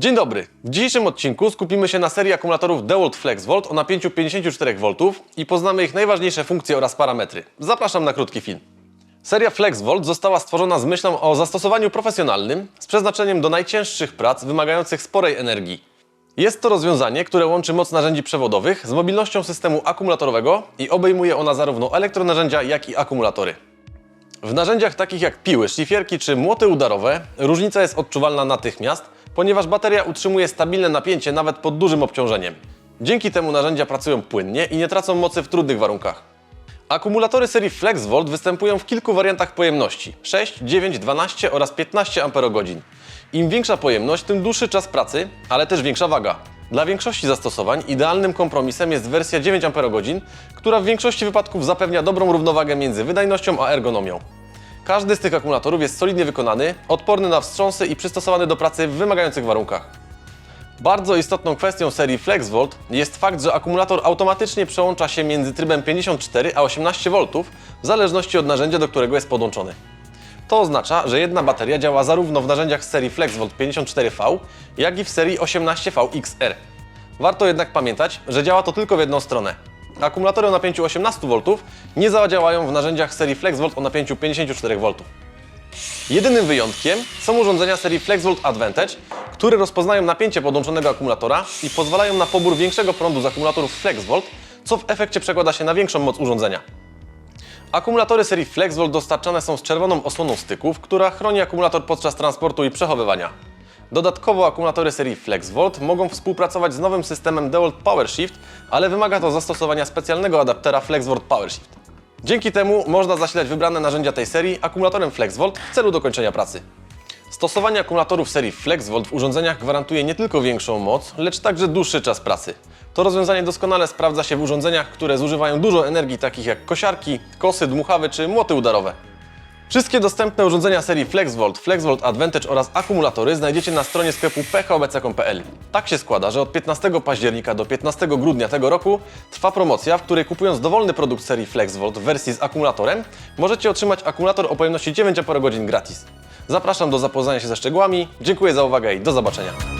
Dzień dobry. W dzisiejszym odcinku skupimy się na serii akumulatorów DeWalt FlexVolt o napięciu 54 V i poznamy ich najważniejsze funkcje oraz parametry. Zapraszam na krótki film. Seria FlexVolt została stworzona z myślą o zastosowaniu profesjonalnym z przeznaczeniem do najcięższych prac wymagających sporej energii. Jest to rozwiązanie, które łączy moc narzędzi przewodowych z mobilnością systemu akumulatorowego i obejmuje ona zarówno elektronarzędzia, jak i akumulatory. W narzędziach takich jak piły, szlifierki czy młoty udarowe różnica jest odczuwalna natychmiast, ponieważ bateria utrzymuje stabilne napięcie nawet pod dużym obciążeniem. Dzięki temu narzędzia pracują płynnie i nie tracą mocy w trudnych warunkach. Akumulatory serii FlexVolt występują w kilku wariantach pojemności 6, 9, 12 oraz 15 Ah. Im większa pojemność, tym dłuższy czas pracy, ale też większa waga. Dla większości zastosowań idealnym kompromisem jest wersja 9 Ah, która w większości wypadków zapewnia dobrą równowagę między wydajnością a ergonomią. Każdy z tych akumulatorów jest solidnie wykonany, odporny na wstrząsy i przystosowany do pracy w wymagających warunkach. Bardzo istotną kwestią serii FlexVolt jest fakt, że akumulator automatycznie przełącza się między trybem 54 a 18 V w zależności od narzędzia, do którego jest podłączony. To oznacza, że jedna bateria działa zarówno w narzędziach z serii FlexVolt 54V, jak i w serii 18V XR. Warto jednak pamiętać, że działa to tylko w jedną stronę. Akumulatory o napięciu 18 V nie zadziałają w narzędziach serii FlexVolt o napięciu 54 V. Jedynym wyjątkiem są urządzenia serii FlexVolt Advantage, które rozpoznają napięcie podłączonego akumulatora i pozwalają na pobór większego prądu z akumulatorów FlexVolt, co w efekcie przekłada się na większą moc urządzenia. Akumulatory serii FlexVolt dostarczane są z czerwoną osłoną styków, która chroni akumulator podczas transportu i przechowywania. Dodatkowo akumulatory serii FlexVolt mogą współpracować z nowym systemem DeWalt PowerShift, ale wymaga to zastosowania specjalnego adaptera FlexVolt PowerShift. Dzięki temu można zasilać wybrane narzędzia tej serii akumulatorem FlexVolt w celu dokończenia pracy. Stosowanie akumulatorów serii FlexVolt w urządzeniach gwarantuje nie tylko większą moc, lecz także dłuższy czas pracy. To rozwiązanie doskonale sprawdza się w urządzeniach, które zużywają dużo energii, takich jak kosiarki, kosy, dmuchawy czy młoty udarowe. Wszystkie dostępne urządzenia serii FlexVolt, FlexVolt Advantage oraz akumulatory znajdziecie na stronie sklepu phobc.pl. Tak się składa, że od 15 października do 15 grudnia tego roku trwa promocja, w której kupując dowolny produkt serii FlexVolt w wersji z akumulatorem, możecie otrzymać akumulator o pojemności 9 Ah gratis. Zapraszam do zapoznania się ze szczegółami, dziękuję za uwagę i do zobaczenia.